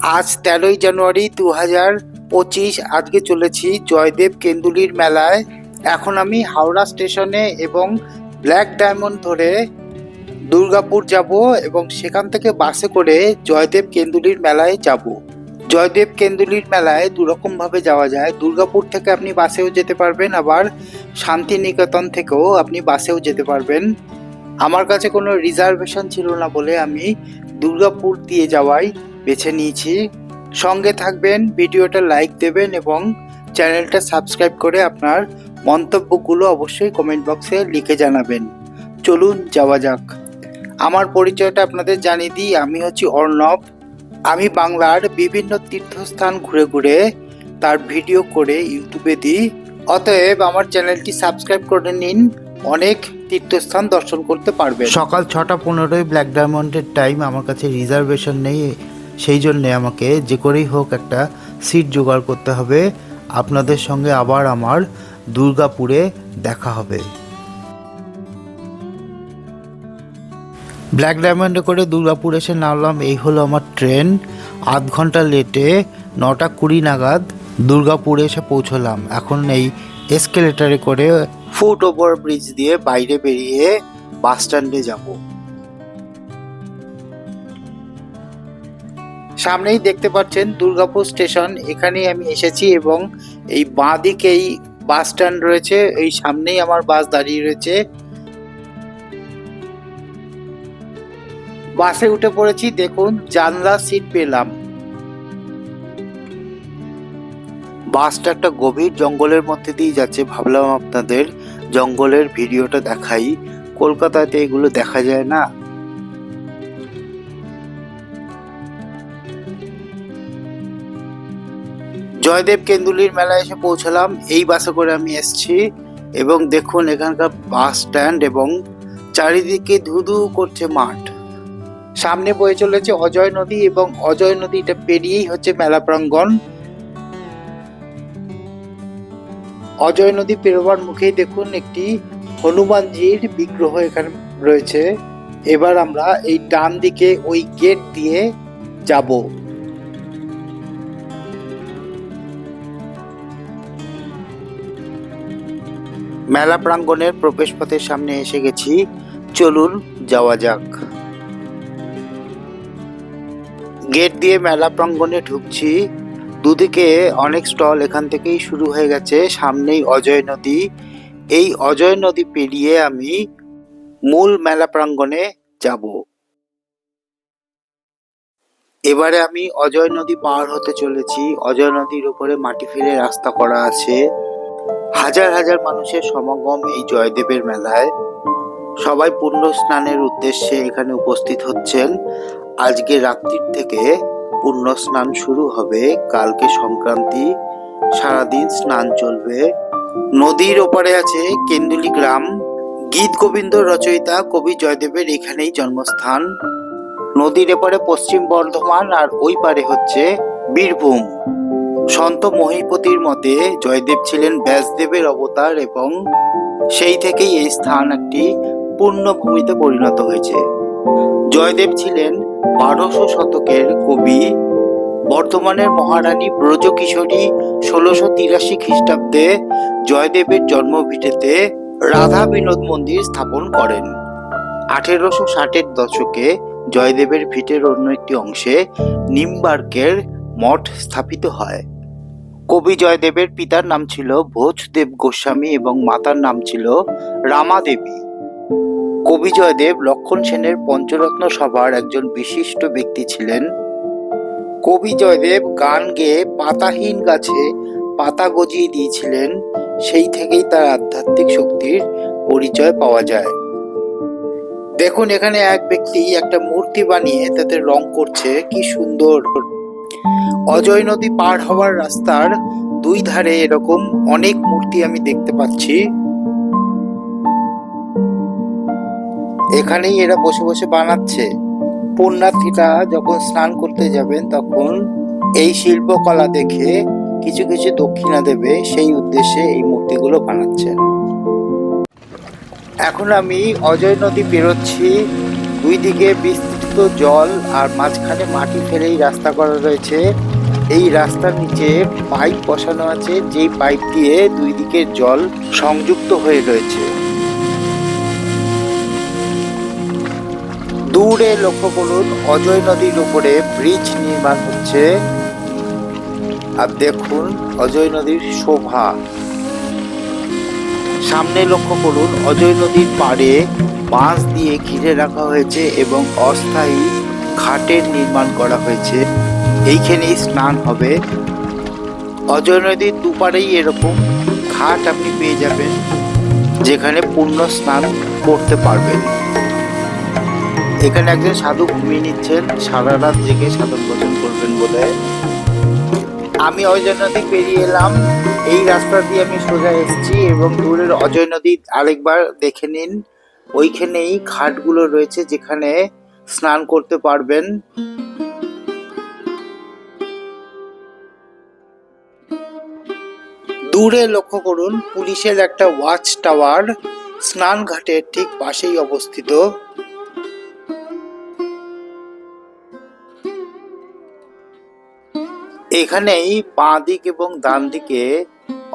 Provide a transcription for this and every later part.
আজ তেরোই জানুয়ারি দু হাজার পঁচিশ, আজকে চলেছি জয়দেব কেন্দুলির মেলায়। এখন আমি হাওড়া স্টেশনে এবং ব্ল্যাক ডায়মন্ড ধরে দুর্গাপুর যাব এবং সেখান থেকে বাসে করে জয়দেব কেন্দুলির মেলায় যাব। জয়দেব কেন্দুলির মেলায় দুরকমভাবে যাওয়া যায়। দুর্গাপুর থেকে আপনি বাসেও যেতে পারবেন, আবার শান্তিনিকেতন থেকেও আপনি বাসেও যেতে পারবেন। আমার কাছে কোনো রিজার্ভেশন ছিল না বলে আমি দুর্গাপুর দিয়ে যাওয়াই বেছে নিয়েছি। সঙ্গে থাকবেন, ভিডিওটা লাইক দেবেন এবং চ্যানেলটা সাবস্ক্রাইব করে আপনার মন্তব্যগুলো অবশ্যই কমেন্ট বক্সে লিখে জানাবেন। চলুন যাওয়া যাক। আমার পরিচয়টা আপনাদের জানিয়ে দিই, আমি হচ্ছি অর্ণব। আমি বাংলার বিভিন্ন তীর্থস্থান ঘুরে ঘুরে তার ভিডিও করে ইউটিউবে দিই। অতএব আমার চ্যানেলটি সাবস্ক্রাইব করে নিন, অনেক তীর্থস্থান দর্শন করতে পারবে সকাল ছটা পনেরোই ব্ল্যাক ডায়মন্ডের টাইম আমার কাছে রিজার্ভেশন নেই। সেই জন্যে আমাকে যে করেই হোক একটা সিট জোগাড় করতে হবে। আপনাদের সঙ্গে আবার আমার দুর্গাপুরে দেখা হবে। ব্ল্যাক ডায়মন্ডে করে দুর্গাপুর এসে নামলাম, এই হলো আমার ট্রেন আধ ঘণ্টা লেটে নটা কুড়ি নাগাদ দুর্গাপুরে এসে পৌঁছলাম। এখন এই এসকেলেটারে করে ফুট ওভার ব্রিজ দিয়ে বাইরে বেরিয়ে বাস স্ট্যান্ডে যাব। সামনেই দেখতে পাচ্ছেন দুর্গাপুর স্টেশন। এখানেই আমি এসেছি এবং এই বাঁ দিকেই বাস স্ট্যান্ড রয়েছে। এই সামনেই আমার বাস দাঁড়িয়ে রয়েছে। বাসে উঠে পড়েছি, দেখুন, জানলা সিট পেলাম। বাসটা একটা গভীর জঙ্গলের মধ্যে দিয়ে যাচ্ছে, ভাবলাম আপনাদের জঙ্গলের ভিডিওটা দেখাই। কলকাতাতে এগুলো দেখা যায় না? জয়দেব কেন্দুলির মেলায় এসে পৌঁছলাম। এই বাসে করে আমি এসেছি এবং দেখুন এখানকার বাস স্ট্যান্ড এবং চারিদিকে ধুধু করছে মাঠ। সামনে বয়ে চলেছে অজয় নদী এবং অজয় নদীটা পেরিয়েই হচ্ছে মেলা প্রাঙ্গণ। অজয় নদী পেরোবার মুখেই দেখুন একটি হনুমানজির বিগ্রহ এখানে রয়েছে। এবার আমরা এই ডান দিকে ওই গেট দিয়ে যাব। মেলা প্রাঙ্গণের প্রবেশপথের সামনে এসে গেছি। চলুন যাওয়া যাক। গেট দিয়ে মেলা প্রাঙ্গণে ঢুকছি। দুদিকে অনেক স্টল এখান থেকেই শুরু হয়ে গেছে। সামনেই অজয় নদী। এই অজয় নদী পেরিয়ে আমি মূল মেলা প্রাঙ্গণে যাব। এবারে আমি অজয় নদী পার হতে চলেছি। অজয় নদীর উপরে মাটি ফেলে রাস্তা করা আছে। হাজার হাজার মানুষের সমাগম এই জয়দেবের মেলায়। সবাই পুণ্য স্নানের উদ্দেশ্যে এখানে উপস্থিত হচ্ছেন। আজকে রাত্রির থেকে পুণ্য স্নান শুরু হবে। কালকে সংক্রান্তি, সারাদিন স্নান চলবে। নদীর ওপারে আছে কেন্দুলি গ্রাম। গীত গোবিন্দ রচয়িতা কবি জয়দেবের এখানেই জন্মস্থান। নদীর এপারে পশ্চিম বর্ধমান আর ওই পারে হচ্ছে বীরভূম। সন্ত মহিপতির মতে জয়দেব ছিলেন ব্যাসদেবের অবতার এবং সেই থেকেই এই স্থান একটি পূর্ণভূমিতে পরিণত হয়েছে। জয়দেব ছিলেন বারোশো শতকের কবি। বর্তমানের মহারানী ব্রজকিশোরী ষোলোশো তিরাশি খ্রিস্টাব্দে জয়দেবের জন্মভিটেতে রাধা বিনোদ মন্দির স্থাপন করেন। আঠেরোশো ষাটের দশকে জয়দেবের ভিটের অন্য একটি অংশে নিমবার্কের মঠ স্থাপিত হয়। কবি জয়দেবের পিতার নাম ছিল ভোজদেব গোস্বামী এবং মাতার নাম ছিল রামা দেবী কবি জয়দেব লক্ষণ সেনের পঞ্চরত্ন সভার একজন বিশিষ্ট ব্যক্তি ছিলেন। কবি জয়দেব গান গেয়ে পাতাহীন গাছে পাতা গজিয়ে দিয়েছিলেন, সেই থেকেই তার আধ্যাত্মিক শক্তির পরিচয় পাওয়া যায়। দেখুন, এখানে এক ব্যক্তি একটা মূর্তি বানিয়ে তাতে রং করছে, কি সুন্দর। অজয় নদী পার হওয়ার রাস্তার দুই ধারে এরকম অনেক মূর্তি আমি দেখতে পাচ্ছি। এখানেই এরা বসে বসে বানাচ্ছে। পুণ্যার্থীরা যখন স্নান করতে যাবেন, তখন এই শিল্পকলা দেখে কিছু কিছু দক্ষিণা দেবে। সেই উদ্দেশ্যে এই মূর্তিগুলো বানাচ্ছেন। এখন আমি অজয় নদী পেরোচ্ছি। দুই দিকে বিস্তৃত শুদ্ধ জল আর মাঝখানে মাটি ফেলেই রাস্তা করা রয়েছে। এই রাস্তার নিচে পাইপ বসানো আছে, যেই পাইপ দিয়ে দুই দিকের জল সংযুক্ত হয়ে রয়েছে। দূরে লক্ষ্য করুন, অজয় নদীর উপরে ব্রিজ নির্মাণ হচ্ছে। আর দেখুন, অজয় নদীর শোভা। সামনে লক্ষ্য করুন, অজয় নদীর পাড়ে বাঁশ দিয়ে ঘিরে রাখা হয়েছে এবং অস্থায়ী ঘাটের নির্মাণ করা হয়েছে। এইখানেই স্নান হবে। অজয় নদীর দুপারেই এরকম ঘাট আপনি পেয়ে যাবেন, যেখানে পূর্ণ স্নান করতে পারবেন। এখানে একজন সাধু ঘুমিয়ে নিচ্ছেন, সারা রাত জেগে সাধন ভোজন করবেন বলে আমি অজয় নদী পেরিয়ে এলাম। এই রাস্তা দিয়ে আমি সোজা এসেছি এবং দূরের অজয় নদী আরেকবার দেখে নিন। ওইখানেই ঘাটগুলো রয়েছে যেখানে স্নান করতে পারবেন। দূরে লক্ষ্য করুন, পুলিশের একটা ওয়াচ টাওয়ার। স্নান ঘাটের ঠিক পাশেই অবস্থিত। এখানেই বাঁ দিক এবং ডান দিকে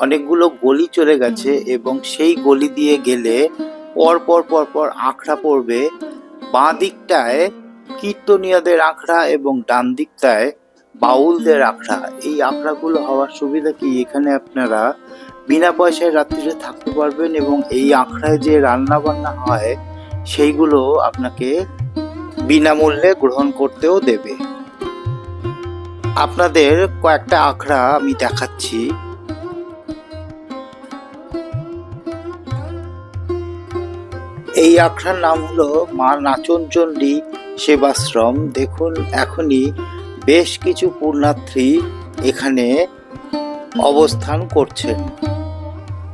অনেকগুলো গলি চলে গেছে এবং সেই গলি দিয়ে গেলে পর পর পর পর আখড়া পড়বে। বাঁ দিকটায় কীর্তনীয়দের আখড়া এবং ডান দিকটায় বাউলদের আখড়া। এই আখড়াগুলো হওয়ার সুবিধা কি? এখানে আপনারা বিনা পয়সায় রাত্রিরে থাকতে পারবেন এবং এই আখড়ায় যে রান্না বান্না হয়, সেইগুলো আপনাকে বিনামূল্যে গ্রহণ করতেও দেবে। আপনাদের কয়েকটা আখড়া আমি দেখাচ্ছি। এই আখড়ার নাম হলো মা নাচনচণ্ডী সেবাশ্রম। দেখুন এখনই বেশ কিছু পুণ্যার্থী এখানে অবস্থান করছেন।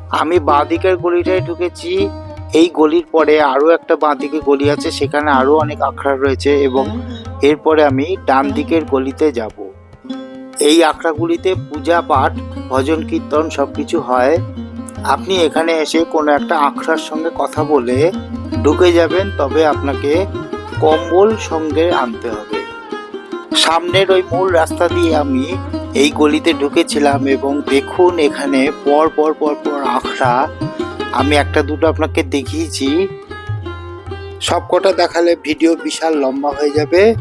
আমি বাঁদিকের গলিটায় ঢুকেছি। এই গলির পরে আরও একটা বাঁদিকে গলি আছে সেখানে আরও অনেক আখড়া রয়েছে এবং এরপরে আমি ডান দিকের গলিতে যাব। এই আখড়াগুলিতে পূজা, পাঠ, ভজন, কীর্তন সব কিছু হয়। আপনি এখানে এসে কোনো একটা আখড়ার সঙ্গে কথা বলে ঢুকে যাবেন, তবে আপনাকে কম্বল সঙ্গে আনতে হবে। সামনের ওই মূল রাস্তা দিয়ে আমি এই গলিতে ঢুকেছিলাম এবং দেখুন এখানে পর পর পর পর আখড়া। আমি একটা দুটো আপনাকে দেখিয়েছি। সবকটা দেখালে ভিডিও বিশাল লম্বা হয়ে যাবে।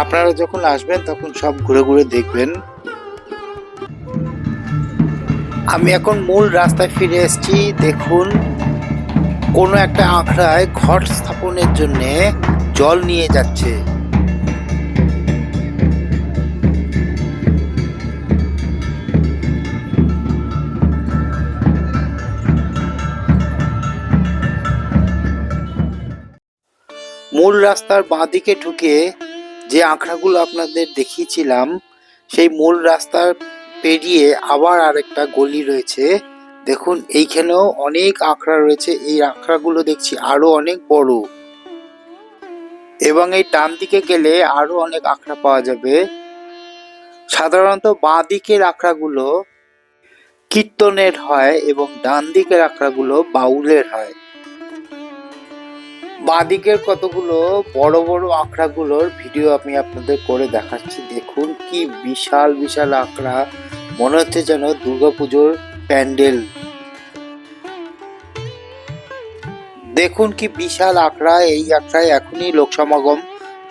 আপনারা যখন আসবেন, তখন সব ঘুরে ঘুরে দেখবেন। আমি এখন মূল রাস্তায় ফিরে এসেছি। দেখুন, কোনো একটা আখড়ায় ঘট স্থাপনের জন্যে জল নিয়ে যাচ্ছে। মূল রাস্তার বাঁদিকে ঢুকে যে আখড়াগুলো আপনাদের দেখিয়েছিলাম, সেই মূল রাস্তার পেরিয়ে আবার আরেকটা গলি রয়েছে। দেখুন, এইখানেও অনেক আখড়া রয়েছে। এই আখড়াগুলো দেখছি আরও অনেক বড়। এবং এই ডান দিকে গেলে আরও অনেক আখড়া পাওয়া যাবে। সাধারণত বাঁ দিকের আখড়াগুলো কীর্তনের হয় এবং ডান দিকের আখড়াগুলো বাউলের হয়। বাঁদিকের কতগুলো বড় বড় আঁকড়াগুলোর ভিডিও আমি আপনাদের করে দেখাচ্ছি। দেখুন কি বিশাল বিশাল আঁকড়া মনে হচ্ছে যেন দুর্গাপুজোর প্যান্ডেল। দেখুন কি বিশাল আঁকড়া এই আঁকড়ায় এখনই লোক সমাগম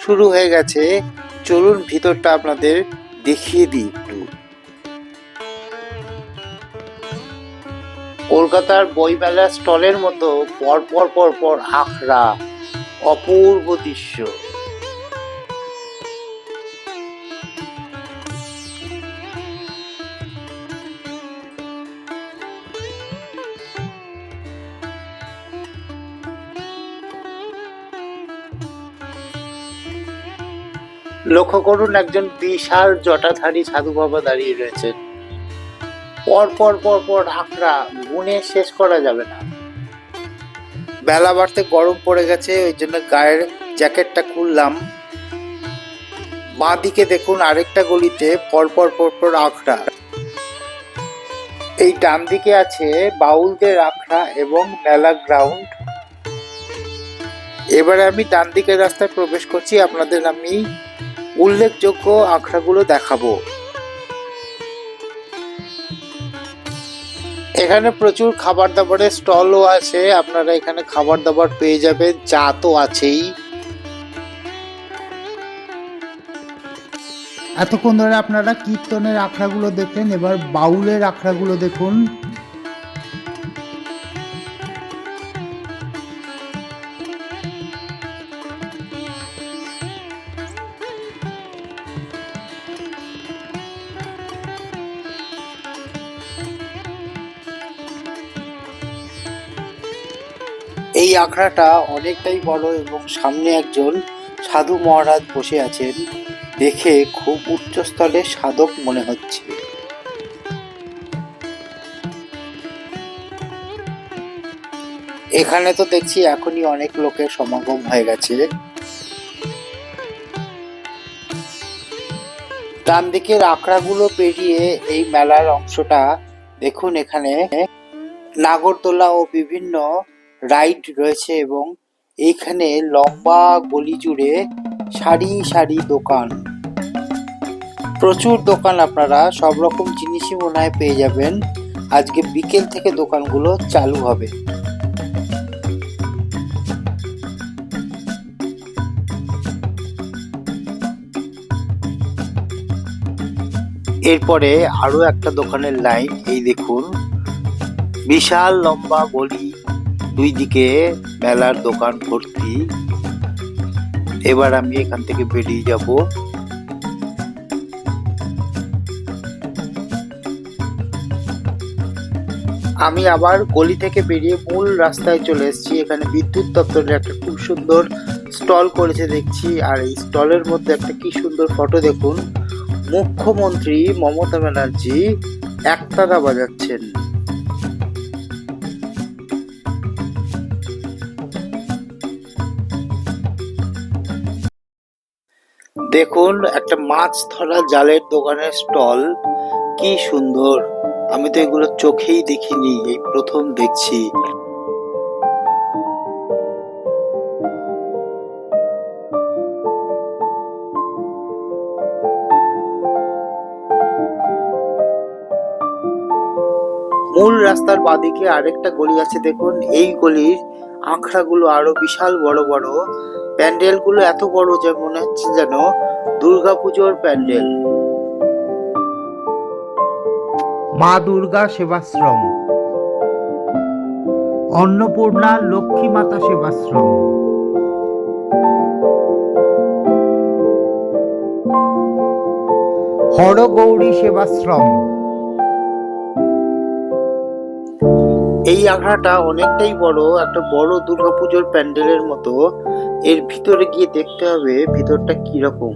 শুরু হয়ে গেছে। চলুন ভিতরটা আপনাদের দেখিয়ে দিই। কলকাতার বইমেলা স্টলের মতো পর পর পর পর আখড়া, অপূর্ব দৃশ্য। লক্ষ্য করুন, একজন বিশাল জটাধারী সাধু বাবা দাঁড়িয়ে রয়েছেন। পর পর পর পর আখড়া গুনে শেষ করা যাবে না। বেলা বাড়তে গরম পড়ে গেছে, ওই জন্য গায়ের জ্যাকেটটা খুললাম। বাঁ দিকে দেখুন আরেকটা গলিতে পর পর পর পর আখড়া। এই ডান দিকে আছে বাউলদের আখড়া এবং মেলা গ্রাউন্ড। এবারে আমি ডান দিকের রাস্তায় প্রবেশ করছি, আপনাদের আমি উল্লেখযোগ্য আখড়াগুলো দেখাবো। এখানে প্রচুর খাবার দাবারের স্টলও আছে, আপনারা এখানে খাবার দাবার পেয়ে যাবেন, চা তো আছেই। এতক্ষণ ধরে আপনারা কীর্তনের আখড়াগুলো দেখলেন, এবার বাউলের আখড়াগুলো দেখুন। আখড়াটা অনেকটাই বড় এবং সামনে একজন সাধু মহারাজ বসে আছেন। দেখে খুব উচ্চস্তরের সাধক মনে হচ্ছে। এখানে তো দেখছি এখনই অনেক লোকের সমাগম হয়ে গেছে। ডান দিকের আখড়াগুলো পেরিয়ে এই মেলার অংশটা দেখুন এখানে। নাগরদোলা ও বিভিন্ন রাইড রয়েছে এবং এইখানে লম্বা গলি জুড়ে সারি সারি দোকান। প্রচুর দোকান আপনারা, সব রকম জিনিসই মনে হয় পেয়ে যাবেন। আজকে বিকেল থেকে দোকানগুলো চালু হবে। এরপরে আরও একটা দোকানের লাইন, এই দেখুন। বিশাল লম্বা গলি দুই দিকে মেলার দোকান ভর্তি। এবার আমি এখান থেকে বেরিয়ে যাব। আমি আবার গলি থেকে বেরিয়ে মূল রাস্তায় চলে এসেছি। এখানে বিদ্যুৎ দপ্তরের একটা খুব সুন্দর স্টল করেছে দেখছি। আর এই স্টলের মধ্যে একটা কি সুন্দর ফটো দেখুন। মুখ্যমন্ত্রী মমতা ব্যানার্জি একতারা বাজাচ্ছেন। দেখুন, একটা মাছ ধরা জালের দোকানের স্টল। কি সুন্দর। আমি তো এগুলো চোখেই দেখিনি, এই প্রথম দেখছি। মূল রাস্তার বাদিকে আরেকটা গলি আছে, দেখুন। এই গলির আখড়াগুলো আরও বিশাল বড় বড়। প্যান্ডেলগুলো এত বড় যে মনে হচ্ছে যেন দুর্গাপুজোর প্যান্ডেল। মা দুর্গা সেবাশ্রম। অন্নপূর্ণা লক্ষ্মী মাতা সেবাশ্রম। হরগৌরী সেবাশ্রম। এই আখড়াটা অনেকটাই বড়, একটা বড় দুর্গাপুজোর প্যান্ডেলের মতো। এর ভিতরে গিয়ে দেখতে হবে ভিতরটা কীরকম।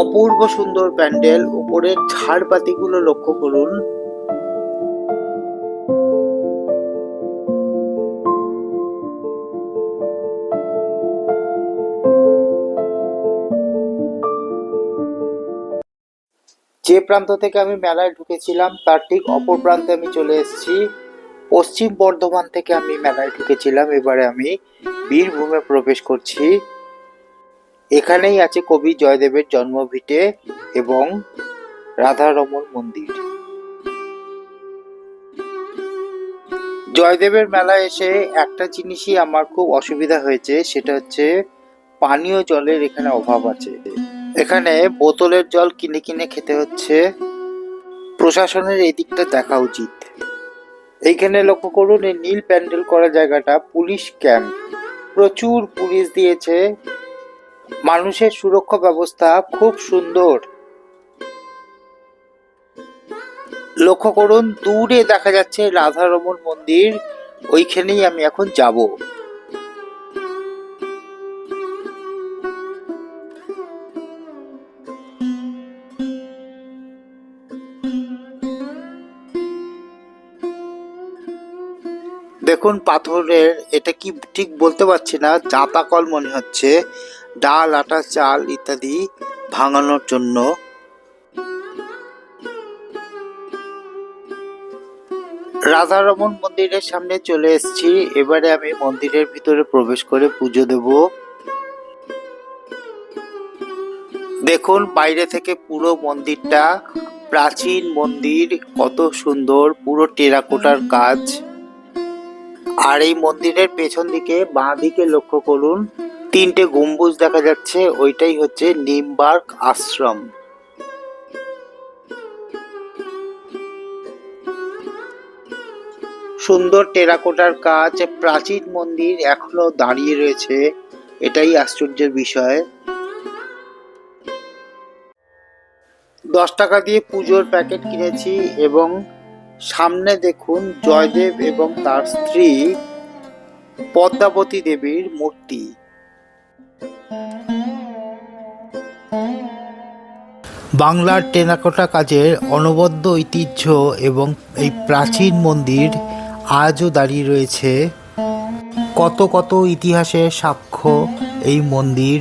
অপূর্ব সুন্দর প্যান্ডেল উপরের ঝাড়বাতিগুলো লক্ষ্য করুন। যে প্রান্ত থেকে আমি মেলায় ঢুকেছিলাম, তার ঠিক অপর প্রান্তে আমি চলে এসেছি। পশ্চিম বর্ধমান থেকে আমি মেলায় ঢুকেছিলাম। এবারে আমি বীরভূমে প্রবেশ করছি। এখানেই আছে কবি জয়দেবের জন্মভিটে এবং রাধারমন মন্দির। জয়দেবের মেলায় এসে একটা জিনিসই আমার খুব অসুবিধা হয়েছে, সেটা হচ্ছে পানীয় জলের এখানে অভাব আছে। এখানে বোতলের জল কিনে কিনে খেতে হচ্ছে। প্রশাসনের এই দিকটা দেখা উচিত। এইখানে লক্ষ্য করুন, এই নীল প্যান্ডেল করা জায়গাটা পুলিশ ক্যাম্প। প্রচুর পুলিশ দিয়েছে। মানুষের সুরক্ষা ব্যবস্থা খুব সুন্দর। লক্ষ্য করুন, দূরে দেখা যাচ্ছে রাধারমন মন্দির। ওইখানেই আমি এখন যাব। এখন পাথরের, এটা কি ঠিক বলতে পারছি না জাঁতা কল মনে হচ্ছে, ডাল, আটা, চাল ইত্যাদি ভাঙানোর জন্য। রাধারমন মন্দিরের সামনে চলে এসছি, এবারে আমি মন্দিরের ভিতরে প্রবেশ করে পুজো দেব। দেখুন বাইরে থেকে পুরো মন্দিরটা, প্রাচীন মন্দির, কত সুন্দর, পুরো টেরাকোটার কাজ। আর এই মন্দিরের পেছন দিকে বাঁ দিকে লক্ষ্য করুন, তিনটে গম্বুজ দেখা যাচ্ছে, ওইটাই হচ্ছে নিমবার্ক আশ্রম। সুন্দর টেরাকোটার কাজ, প্রাচীন মন্দির এখনও দাঁড়িয়ে রয়েছে, এটাই আশ্চর্যের বিষয়। দশ টাকা দিয়ে পুজোর প্যাকেট কিনেছি এবং সামনে দেখুন জয়দেব এবং তার স্ত্রী পদ্মাবতী দেবীর মূর্তি। বাংলার টেনাকোটা কাজের অনবদ্য ঐতিহ্য এবং এই প্রাচীন মন্দির আজও দাঁড়িয়ে রয়েছে। কত কত ইতিহাসের সাক্ষ্য এই মন্দির।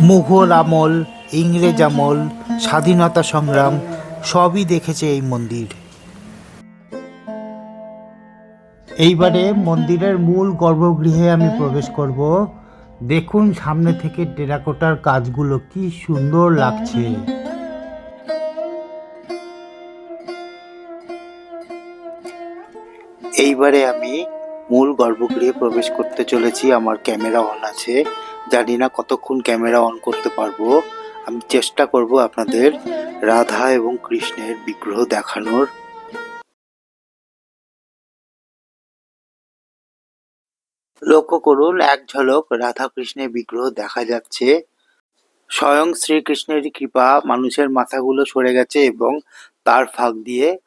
মুঘল আমল, ইংরেজ আমল, স্বাধীনতা সংগ্রাম সবই দেখেছে এই মন্দির। এইবারে মন্দিরের মূল গর্ভগৃহে আমি প্রবেশ করব। দেখুন সামনে থেকে টেরাকোটার কাজগুলো কি সুন্দর লাগছে। এইবারে আমি মূল গর্ভগৃহে প্রবেশ করতে চলেছি। আমার ক্যামেরা অন আছে। জানি না কতক্ষণ ক্যামেরা অন করতে পারব। আমি চেষ্টা করব আপনাদের রাধা এবং কৃষ্ণের বিগ্রহ দেখানোর। লক্ষ্য করুন, এক ঝলক রাধা কৃষ্ণের বিগ্রহ দেখা যাচ্ছে। স্বয়ং শ্রীকৃষ্ণের কৃপা মানুষের মাথাগুলো সরে গেছে এবং তার ফাঁক দিয়ে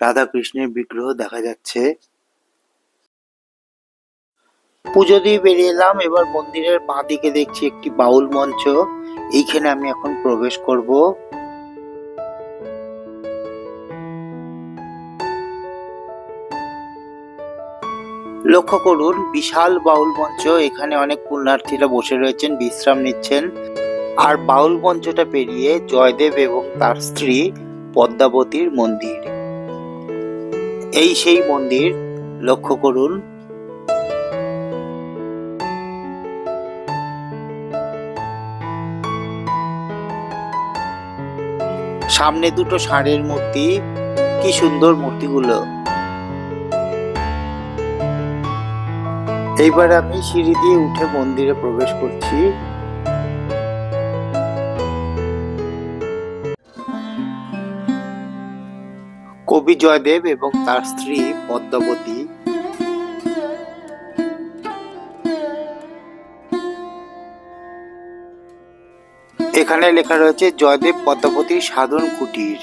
রাধা কৃষ্ণের বিগ্রহ দেখা যাচ্ছে। পুজো দিয়ে বেরিয়ে এলাম। এবার মন্দিরের বাঁ দিকে দেখছি একটি বাউল মঞ্চ। এইখানে আমি এখন প্রবেশ করব। লক্ষ্য করুন, বিশাল বাউল মঞ্চ, এখানে অনেক পুণ্যার্থীরা বসে রয়েছেন, বিশ্রাম নিচ্ছেন। আর বাউল মঞ্চটা পেরিয়ে জয়দেব এবং তার স্ত্রী পদ্মাবতীর মন্দির। এই সেই মন্দির, লক্ষ্য করুন। সামনে দুটো ষাঁড়ের মূর্তি, কি সুন্দর মূর্তিগুলো। এইবার আমি সিঁড়ি দিয়ে উঠে মন্দিরে প্রবেশ করছি। কবি জয়দেব এবং তার স্ত্রী পদ্মাবতী। এখানে লেখা রয়েছে, জয়দেব পদ্মাবতীর সাধন কুটির।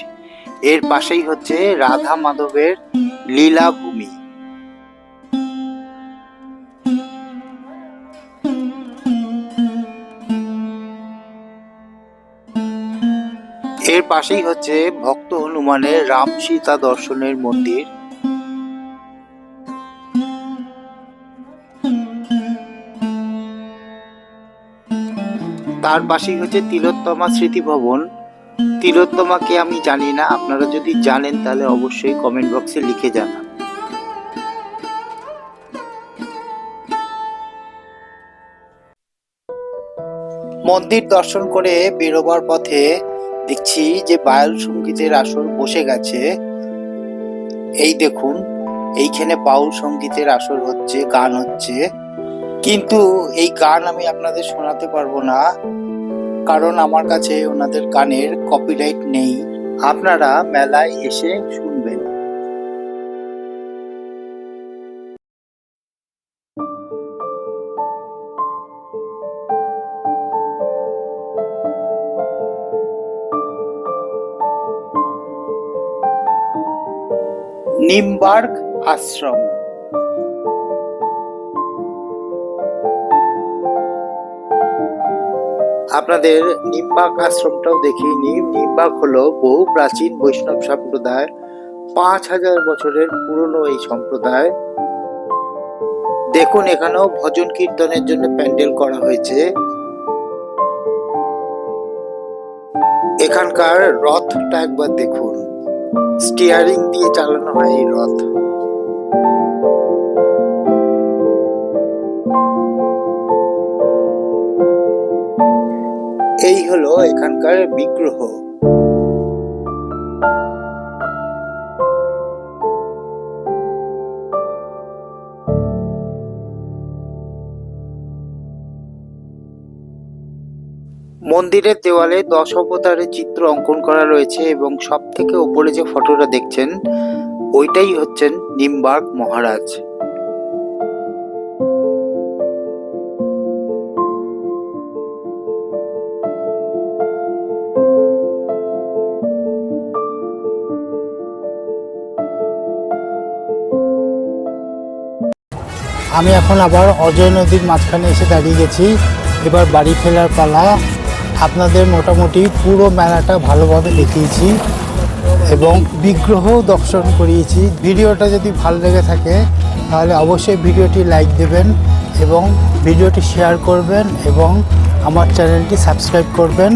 এর পাশেই হচ্ছে রাধা মাধবের লীলা এর পাশেই হচ্ছে ভক্ত হনুমানের রাম সীতা দর্শনের মন্দির। তার পাশেই হচ্ছে তিলোত্তমা স্মৃতি ভবন তিলোত্তমাকে আমি জানি না, আপনারা যদি জানেন তাহলে অবশ্যই কমেন্ট বক্সে লিখে জানান। মন্দির দর্শন করে বেরোবার পথে দেখছি যে বায়ল সঙ্গীতের আসর বসে গেছে। এই দেখুন, এইখানে বাউল সঙ্গীতের আসর হচ্ছে, গান হচ্ছে। কিন্তু এই গান আমি আপনাদের শোনাতে পারব না, কারণ আমার কাছে ওনাদের গানের কপিরাইট নেই। আপনারা মেলায় এসে শুনবেন। নিমবার্গ আশ্রম। আপনাদের নিম্বাক আশ্রমটাও দেখিয়ে নিই নিম্বাক হলো বহু প্রাচীন বৈষ্ণব সম্প্রদায় পাঁচ হাজার বছরের পুরনো এই সম্প্রদায়। দেখুন, এখানেও ভজন কীর্তনের জন্য প্যান্ডেল করা হয়েছে। এখানকার রথটা একবার দেখুন। স্টিয়ারিং দিয়ে চালানো হয় এই রথ। এই হলো এখানকার বিগ্রহ। মন্দিরের দেওয়ালে দশ অবতারের চিত্র অঙ্কন করা রয়েছে এবং সব থেকে ওপরে যে ফটোটা দেখছেন, ওইটাই হচ্ছেন নিমবার্গ মহারাজ। আমি এখন আবার অজয় নদীর মাঝখানে এসে দাঁড়িয়ে গেছি। এবার বাড়ি ফেরার পালা। আপনাদের মোটামুটি পুরো মেলাটা ভালোভাবে দেখিয়েছি এবং বিগ্রহ দর্শন করিয়েছি। ভিডিওটা যদি ভালো লেগে থাকে, তাহলে অবশ্যই ভিডিওটি লাইক দেবেন এবং ভিডিওটি শেয়ার করবেন এবং আমার চ্যানেলটি সাবস্ক্রাইব করবেন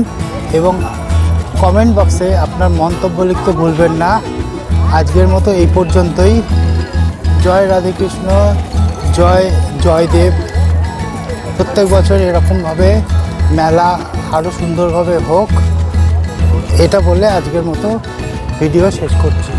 এবং কমেন্ট বক্সে আপনার মন্তব্য লিখতে ভুলবেন না। আজকের মতো এই পর্যন্তই। জয় রাধেকৃষ্ণ, জয় জয়দেব। প্রত্যেক বছর এরকমভাবে মেলা আরও সুন্দরভাবে হোক এটা বলে আজকের মতো ভিডিও শেষ করছি।